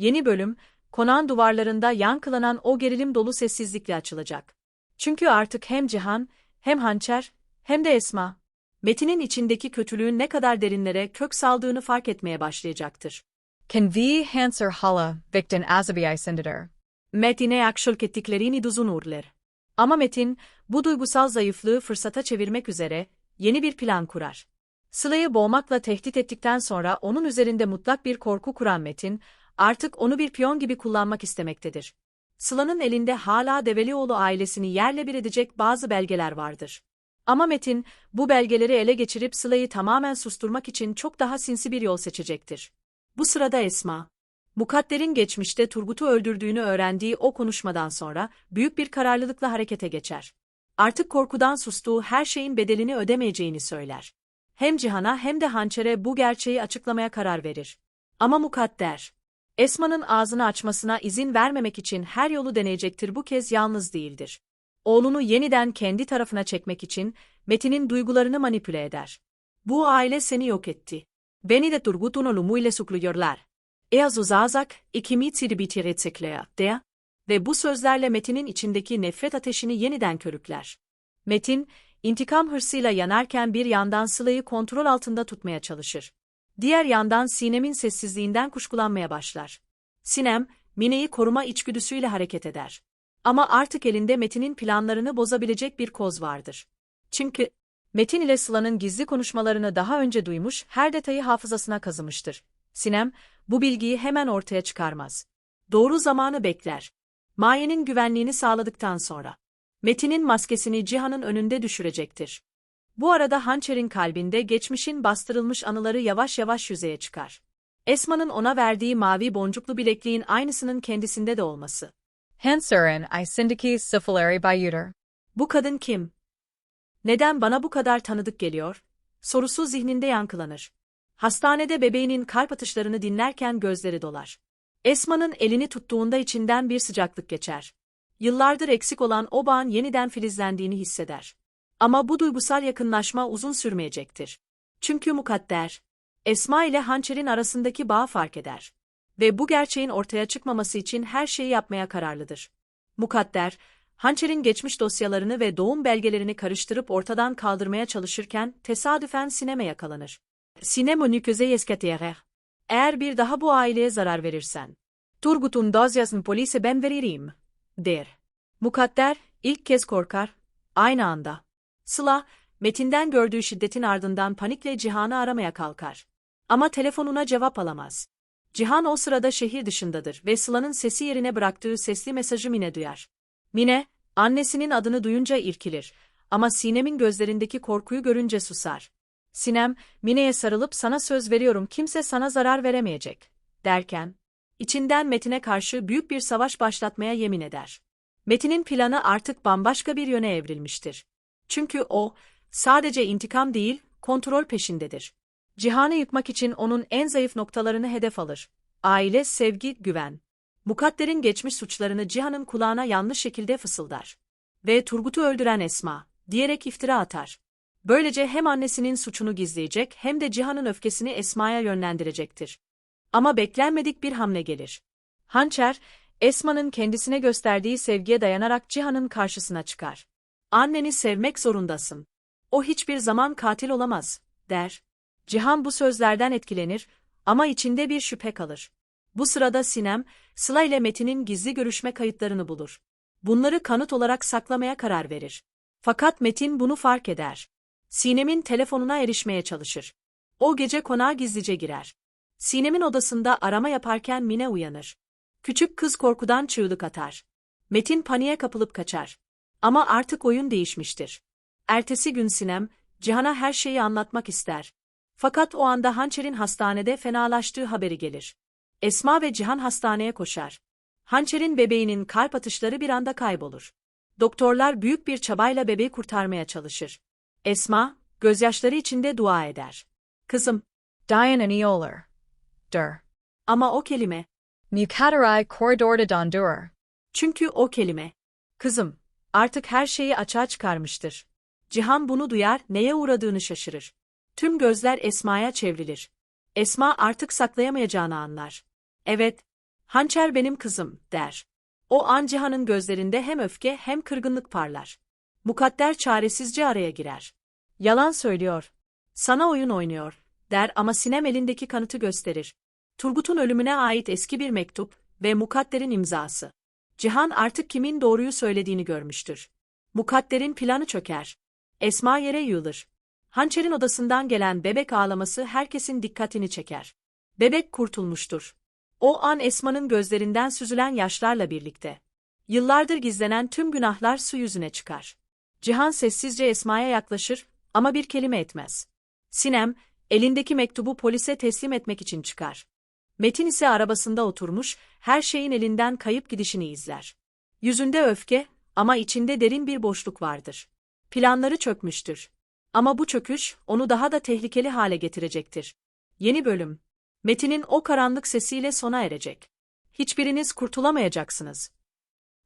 Yeni bölüm, konağın duvarlarında yankılanan o gerilim dolu sessizlikle açılacak. Çünkü artık hem Cihan, hem Hançer, hem de Esma, Metin'in içindeki kötülüğün ne kadar derinlere kök saldığını fark etmeye başlayacaktır. Kan vi hanser hala vikten azabi sendider. Metin'e yakşılık ettiklerini duzun uğurlar. Ama Metin, bu duygusal zayıflığı fırsata çevirmek üzere yeni bir plan kurar. Sıla'yı boğmakla tehdit ettikten sonra onun üzerinde mutlak bir korku kuran Metin, artık onu bir piyon gibi kullanmak istemektedir. Sıla'nın elinde hala Develioğlu ailesini yerle bir edecek bazı belgeler vardır. Ama Metin, bu belgeleri ele geçirip Sıla'yı tamamen susturmak için çok daha sinsi bir yol seçecektir. Bu sırada Esma, Mukadder'in geçmişte Turgut'u öldürdüğünü öğrendiği o konuşmadan sonra büyük bir kararlılıkla harekete geçer. Artık korkudan sustuğu her şeyin bedelini ödemeyeceğini söyler. Hem Cihan'a hem de Hançer'e bu gerçeği açıklamaya karar verir. Ama Mukadder, Esma'nın ağzını açmasına izin vermemek için her yolu deneyecektir bu kez yalnız değildir. Oğlunu yeniden kendi tarafına çekmek için Metin'in duygularını manipüle eder. Bu aile seni yok etti. Beni de Turgut'un ölümüyle suçluyorlar. Eğer uzazak, ikimizi bitirecekler, der. Ve bu sözlerle Metin'in içindeki nefret ateşini yeniden körükler. Metin, intikam hırsıyla yanarken bir yandan Sıla'yı kontrol altında tutmaya çalışır. Diğer yandan Sinem'in sessizliğinden kuşkulanmaya başlar. Sinem, Mine'yi koruma içgüdüsüyle hareket eder. Ama artık elinde Metin'in planlarını bozabilecek bir koz vardır. Çünkü Metin ile Sıla'nın gizli konuşmalarını daha önce duymuş, her detayı hafızasına kazımıştır. Sinem, bu bilgiyi hemen ortaya çıkarmaz. Doğru zamanı bekler. Maye'nin güvenliğini sağladıktan sonra. Metin'in maskesini Cihan'ın önünde düşürecektir. Bu arada Hançer'in kalbinde geçmişin bastırılmış anıları yavaş yavaş yüzeye çıkar. Esma'nın ona verdiği mavi boncuklu bilekliğin aynısının kendisinde de olması. Hanserin i syndiki syphilary bayuter. Bu kadın kim? Neden bana bu kadar tanıdık geliyor? Sorusu zihninde yankılanır. Hastanede bebeğinin kalp atışlarını dinlerken gözleri dolar. Esma'nın elini tuttuğunda içinden bir sıcaklık geçer. Yıllardır eksik olan o bağın yeniden filizlendiğini hisseder. Ama bu duygusal yakınlaşma uzun sürmeyecektir. Çünkü mukadder, Esma ile hançerin arasındaki bağı fark eder. Ve bu gerçeğin ortaya çıkmaması için her şeyi yapmaya kararlıdır. Mukadder, hançerin geçmiş dosyalarını ve doğum belgelerini karıştırıp ortadan kaldırmaya çalışırken tesadüfen sineme yakalanır. Sinemo nüküze yesketerer. Eğer bir daha bu aileye zarar verirsen, Turgut'un dosyasını polise ben veririm, der. Mukadder, ilk kez korkar, aynı anda. Sıla, Metin'den gördüğü şiddetin ardından panikle Cihan'ı aramaya kalkar. Ama telefonuna cevap alamaz. Cihan o sırada şehir dışındadır ve Sıla'nın sesi yerine bıraktığı sesli mesajı Mine duyar. Mine, annesinin adını duyunca irkilir ama Sinem'in gözlerindeki korkuyu görünce susar. Sinem, Mine'ye sarılıp sana söz veriyorum kimse sana zarar veremeyecek, derken, içinden Metin'e karşı büyük bir savaş başlatmaya yemin eder. Metin'in planı artık bambaşka bir yöne evrilmiştir. Çünkü o, sadece intikam değil, kontrol peşindedir. Cihan'ı yıkmak için onun en zayıf noktalarını hedef alır. Aile, sevgi, güven. Mukadder'in geçmiş suçlarını Cihan'ın kulağına yanlış şekilde fısıldar. Ve Turgut'u öldüren Esma, diyerek iftira atar. Böylece hem annesinin suçunu gizleyecek hem de Cihan'ın öfkesini Esma'ya yönlendirecektir. Ama beklenmedik bir hamle gelir. Hançer, Esma'nın kendisine gösterdiği sevgiye dayanarak Cihan'ın karşısına çıkar. Anneni sevmek zorundasın. O hiçbir zaman katil olamaz, der. Cihan bu sözlerden etkilenir ama içinde bir şüphe kalır. Bu sırada Sinem, Sıla ile Metin'in gizli görüşme kayıtlarını bulur. Bunları kanıt olarak saklamaya karar verir. Fakat Metin bunu fark eder. Sinem'in telefonuna erişmeye çalışır. O gece konağa gizlice girer. Sinem'in odasında arama yaparken Mine uyanır. Küçük kız korkudan çığlık atar. Metin paniğe kapılıp kaçar. Ama artık oyun değişmiştir. Ertesi gün Sinem, Cihan'a her şeyi anlatmak ister. Fakat o anda Hançer'in hastanede fenalaştığı haberi gelir. Esma ve Cihan hastaneye koşar. Hançer'in bebeğinin kalp atışları bir anda kaybolur. Doktorlar büyük bir çabayla bebeği kurtarmaya çalışır. Esma, gözyaşları içinde dua eder. Kızım, Diane Anioler. Der. ama o kelime, Mukadarai corridor dondur. çünkü o kelime. Kızım, artık her şeyi açığa çıkarmıştır. Cihan bunu duyar, neye uğradığını şaşırır. Tüm gözler Esma'ya çevrilir. Esma artık saklayamayacağını anlar. Evet, Hançer benim kızım, der. O an Cihan'ın gözlerinde hem öfke hem kırgınlık parlar. Mukadder çaresizce araya girer. Yalan söylüyor. Sana oyun oynuyor, der ama Sinem elindeki kanıtı gösterir. Turgut'un ölümüne ait eski bir mektup ve Mukadder'in imzası. Cihan artık kimin doğruyu söylediğini görmüştür. Mukadder'in planı çöker. Esma yere yığılır. Hançer'in odasından gelen bebek ağlaması herkesin dikkatini çeker. Bebek kurtulmuştur. O an Esma'nın gözlerinden süzülen yaşlarla birlikte. Yıllardır gizlenen tüm günahlar su yüzüne çıkar. Cihan sessizce Esma'ya yaklaşır ama bir kelime etmez. Sinem, elindeki mektubu polise teslim etmek için çıkar. Metin ise arabasında oturmuş, her şeyin elinden kayıp gidişini izler. Yüzünde öfke ama içinde derin bir boşluk vardır. Planları çökmüştür. Ama bu çöküş onu daha da tehlikeli hale getirecektir. Yeni bölüm. Metin'in o karanlık sesiyle sona erecek. Hiçbiriniz kurtulamayacaksınız.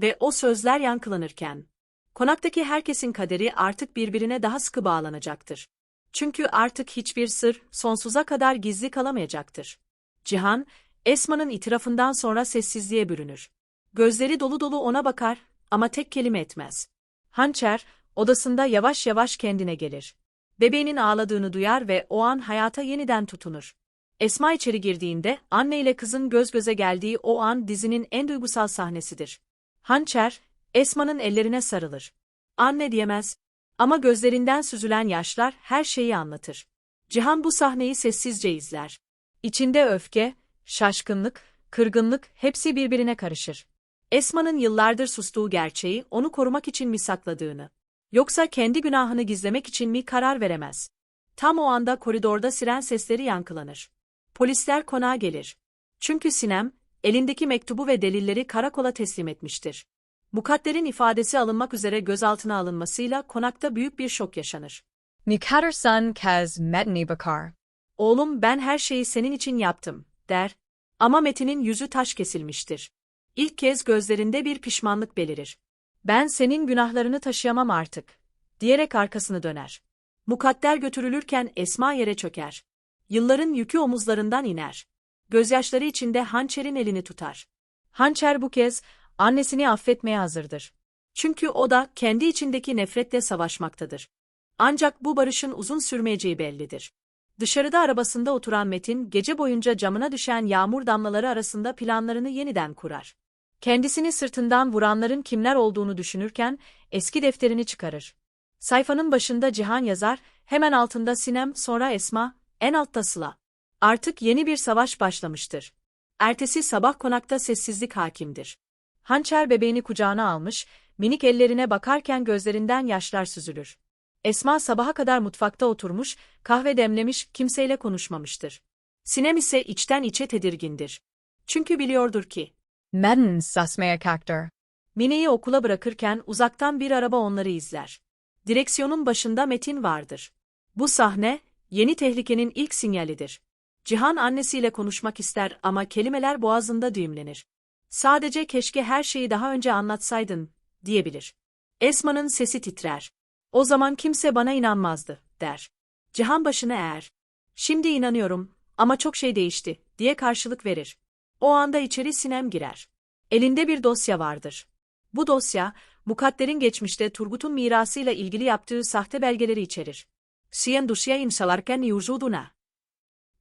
Ve o sözler yankılanırken, konaktaki herkesin kaderi artık birbirine daha sıkı bağlanacaktır. Çünkü artık hiçbir sır sonsuza kadar gizli kalamayacaktır. Cihan, Esma'nın itirafından sonra sessizliğe bürünür. Gözleri dolu dolu ona bakar ama tek kelime etmez. Hançer, odasında yavaş yavaş kendine gelir. Bebeğinin ağladığını duyar ve o an hayata yeniden tutunur. Esma içeri girdiğinde anne ile kızın göz göze geldiği o an dizinin en duygusal sahnesidir. Hançer, Esma'nın ellerine sarılır. Anne diyemez. Ama gözlerinden süzülen yaşlar her şeyi anlatır. Cihan bu sahneyi sessizce izler. İçinde öfke, şaşkınlık, kırgınlık hepsi birbirine karışır. Esma'nın yıllardır sustuğu gerçeği onu korumak için mi sakladığını, yoksa kendi günahını gizlemek için mi karar veremez. Tam o anda koridorda siren sesleri yankılanır. Polisler konağa gelir. Çünkü Sinem, elindeki mektubu ve delilleri karakola teslim etmiştir. Mukadder'in ifadesi alınmak üzere gözaltına alınmasıyla konakta büyük bir şok yaşanır. Mukadder son kez metni bakar. Oğlum ben her şeyi senin için yaptım, der. Ama Metin'in yüzü taş kesilmiştir. İlk kez gözlerinde bir pişmanlık belirir. Ben senin günahlarını taşıyamam artık, diyerek arkasını döner. Mukadder götürülürken Esma yere çöker. Yılların yükü omuzlarından iner. Gözyaşları içinde hançerin elini tutar. Hançer bu kez annesini affetmeye hazırdır. Çünkü o da kendi içindeki nefretle savaşmaktadır. Ancak bu barışın uzun sürmeyeceği bellidir. Dışarıda arabasında oturan Metin, gece boyunca camına düşen yağmur damlaları arasında planlarını yeniden kurar. Kendisini sırtından vuranların kimler olduğunu düşünürken, eski defterini çıkarır. Sayfanın başında Cihan yazar, hemen altında Sinem, sonra Esma, en altta Sıla. Artık yeni bir savaş başlamıştır. Ertesi sabah konakta sessizlik hakimdir. Hançer bebeğini kucağına almış, minik ellerine bakarken gözlerinden yaşlar süzülür. Esma sabaha kadar mutfakta oturmuş, kahve demlemiş, kimseyle konuşmamıştır. Sinem ise içten içe tedirgindir. Çünkü biliyordur ki, Medin susmaya kaktır. Mine'yi okula bırakırken uzaktan bir araba onları izler. Direksiyonun başında Metin vardır. Bu sahne, yeni tehlikenin ilk sinyalidir. Cihan annesiyle konuşmak ister ama kelimeler boğazında düğümlenir. Sadece keşke her şeyi daha önce anlatsaydın, diyebilir. Esma'nın sesi titrer. O zaman kimse bana inanmazdı, der. Cihan başını eğer. Şimdi inanıyorum ama çok şey değişti, diye karşılık verir. O anda içeri Sinem girer. Elinde bir dosya vardır. Bu dosya, Mukadder'in geçmişte Turgut'un mirasıyla ilgili yaptığı sahte belgeleri içerir. Sien dosya imsalarken yuzuduna.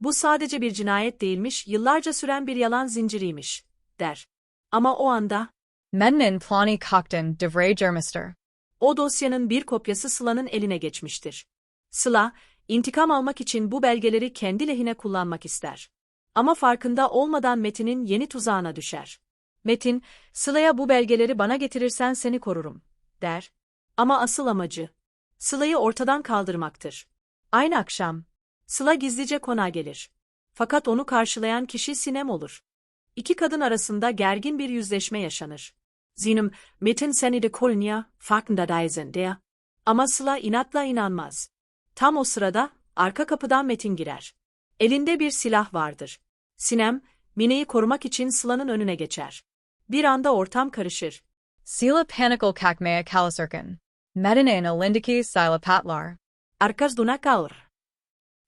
Bu sadece bir cinayet değilmiş, yıllarca süren bir yalan zinciriymiş, der. Ama o anda, Medin plani kakten devre germister. O dosyanın bir kopyası Sıla'nın eline geçmiştir. Sıla, intikam almak için bu belgeleri kendi lehine kullanmak ister. Ama farkında olmadan Metin'in yeni tuzağına düşer. Metin, Sıla'ya bu belgeleri bana getirirsen seni korurum, der. Ama asıl amacı, Sıla'yı ortadan kaldırmaktır. Aynı akşam, Sıla gizlice konağa gelir. Fakat onu karşılayan kişi Sinem olur. İki kadın arasında gergin bir yüzleşme yaşanır. Zinim, Metin seni de kolnya, farkındaysen der. Ama Sıla inatla inanmaz. Tam o sırada, arka kapıdan Metin girer. Elinde bir silah vardır. Sinem, Mine'yi korumak için Sıla'nın önüne geçer. Bir anda ortam karışır. Sila panikal kakmaya kalasirkin. Medin in alindiki sila patlar. Arkasduna kalır.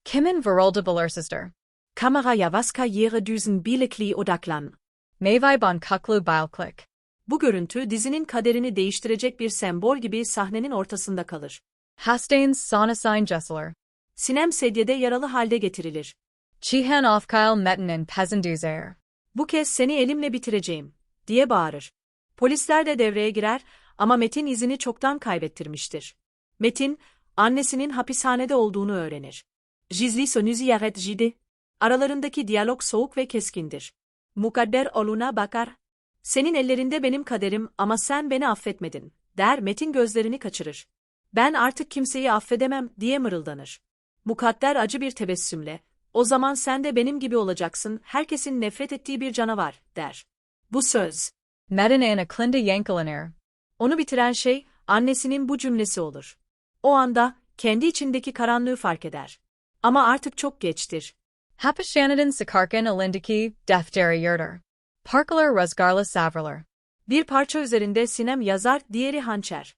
Kimin virolda balursister. Kamera yavaska yere düzen bilekli odaklan. Mavai bon kuklu bilklik. Bu görüntü dizinin kaderini değiştirecek bir sembol gibi sahnenin ortasında kalır. Hastanes sonasign jesseler. Sinem sedyede yaralı halde getirilir. Chihan ofkyle metinin pezenduzer. Bu kez seni elimle bitireceğim, diye bağırır. Polisler de devreye girer ama Metin izini çoktan kaybettirmiştir. Metin, annesinin hapishanede olduğunu öğrenir. Jizli sönüzi yaret jidi. Aralarındaki diyalog soğuk ve keskindir. Mukadder oluna bakar. Senin ellerinde benim kaderim ama sen beni affetmedin, der Metin gözlerini kaçırır. Ben artık kimseyi affedemem, diye mırıldanır. Mukadder acı bir tebessümle, o zaman sen de benim gibi olacaksın, herkesin nefret ettiği bir canavar, der. Bu söz, Medina a klinda yankalanir. onu bitiren şey, annesinin bu cümlesi olur. O anda, kendi içindeki karanlığı fark eder. Ama artık çok geçtir. Hapashanadin sakarkan alindiki, defteri yurder. Parkalar ruzgarla savralar. Bir parça üzerinde Sinem yazar, diğeri hançer.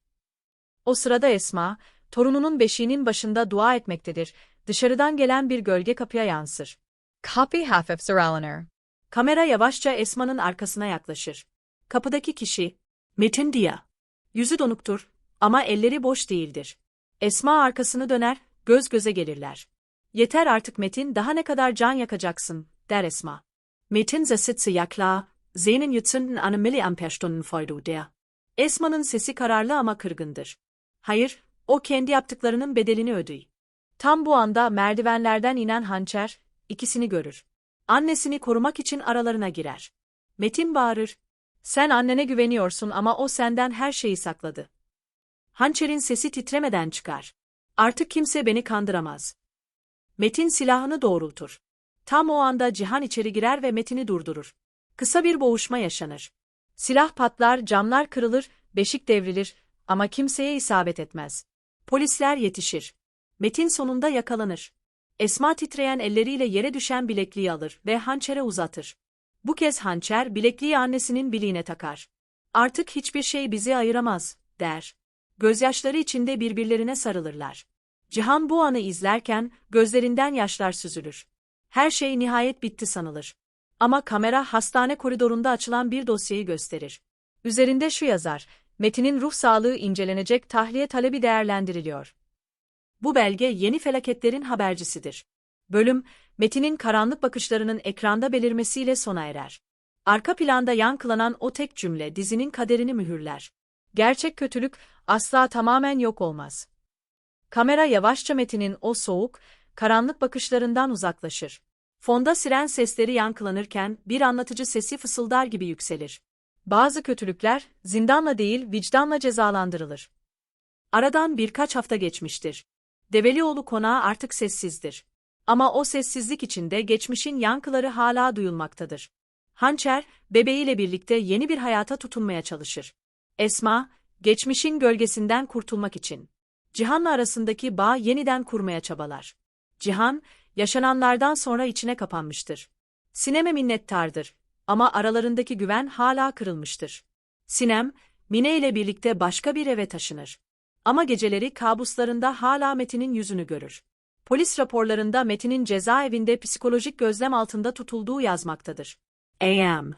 O sırada Esma, torununun beşiğinin başında dua etmektedir. Dışarıdan gelen bir gölge kapıya yansır. Copy hafif saralanir. Kamera yavaşça Esma'nın arkasına yaklaşır. Kapıdaki kişi, Metin Dia. Yüzü donuktur ama elleri boş değildir. Esma arkasını döner, göz göze gelirler. Yeter artık Metin, daha ne kadar can yakacaksın, der Esma. Metin sitze ja klar, seinen gezünden eine Milliamperestunden voll du der. Esma'nın sesi kararlı ama kırgındır. Hayır, o kendi yaptıklarının bedelini ödüy. Tam bu anda merdivenlerden inen hançer, ikisini görür. Annesini korumak için aralarına girer. Metin bağırır. Sen annene güveniyorsun ama o senden her şeyi sakladı. Hançer'in sesi titremeden çıkar. Artık kimse beni kandıramaz. Metin silahını doğrultur. Tam o anda Cihan içeri girer ve Metin'i durdurur. Kısa bir boğuşma yaşanır. Silah patlar, camlar kırılır, beşik devrilir ama kimseye isabet etmez. Polisler yetişir. Metin sonunda yakalanır. Esma titreyen elleriyle yere düşen bilekliği alır ve hançere uzatır. Bu kez hançer bilekliği annesinin bileğine takar. Artık hiçbir şey bizi ayıramaz, der. Gözyaşları içinde birbirlerine sarılırlar. Cihan bu anı izlerken gözlerinden yaşlar süzülür. Her şey nihayet bitti sanılır. Ama kamera hastane koridorunda açılan bir dosyayı gösterir. Üzerinde şu yazar, Metin'in ruh sağlığı incelenecek tahliye talebi değerlendiriliyor. Bu belge yeni felaketlerin habercisidir. Bölüm, Metin'in karanlık bakışlarının ekranda belirmesiyle sona erer. Arka planda yankılanan o tek cümle dizinin kaderini mühürler. Gerçek kötülük asla tamamen yok olmaz. Kamera yavaşça Metin'in o soğuk, karanlık bakışlarından uzaklaşır. Fonda siren sesleri yankılanırken bir anlatıcı sesi fısıldar gibi yükselir. Bazı kötülükler zindanla değil vicdanla cezalandırılır. Aradan birkaç hafta geçmiştir. Develioğlu konağı artık sessizdir. Ama o sessizlik içinde geçmişin yankıları hala duyulmaktadır. Hançer, bebeğiyle birlikte yeni bir hayata tutunmaya çalışır. Esma, geçmişin gölgesinden kurtulmak için. Cihan'la arasındaki bağ yeniden kurmaya çabalar. Cihan, yaşananlardan sonra içine kapanmıştır. Sinem'e minnettardır ama aralarındaki güven hala kırılmıştır. Sinem, Mine ile birlikte başka bir eve taşınır. Ama geceleri kabuslarında hala Metin'in yüzünü görür. Polis raporlarında Metin'in cezaevinde psikolojik gözlem altında tutulduğu yazmaktadır. A.M.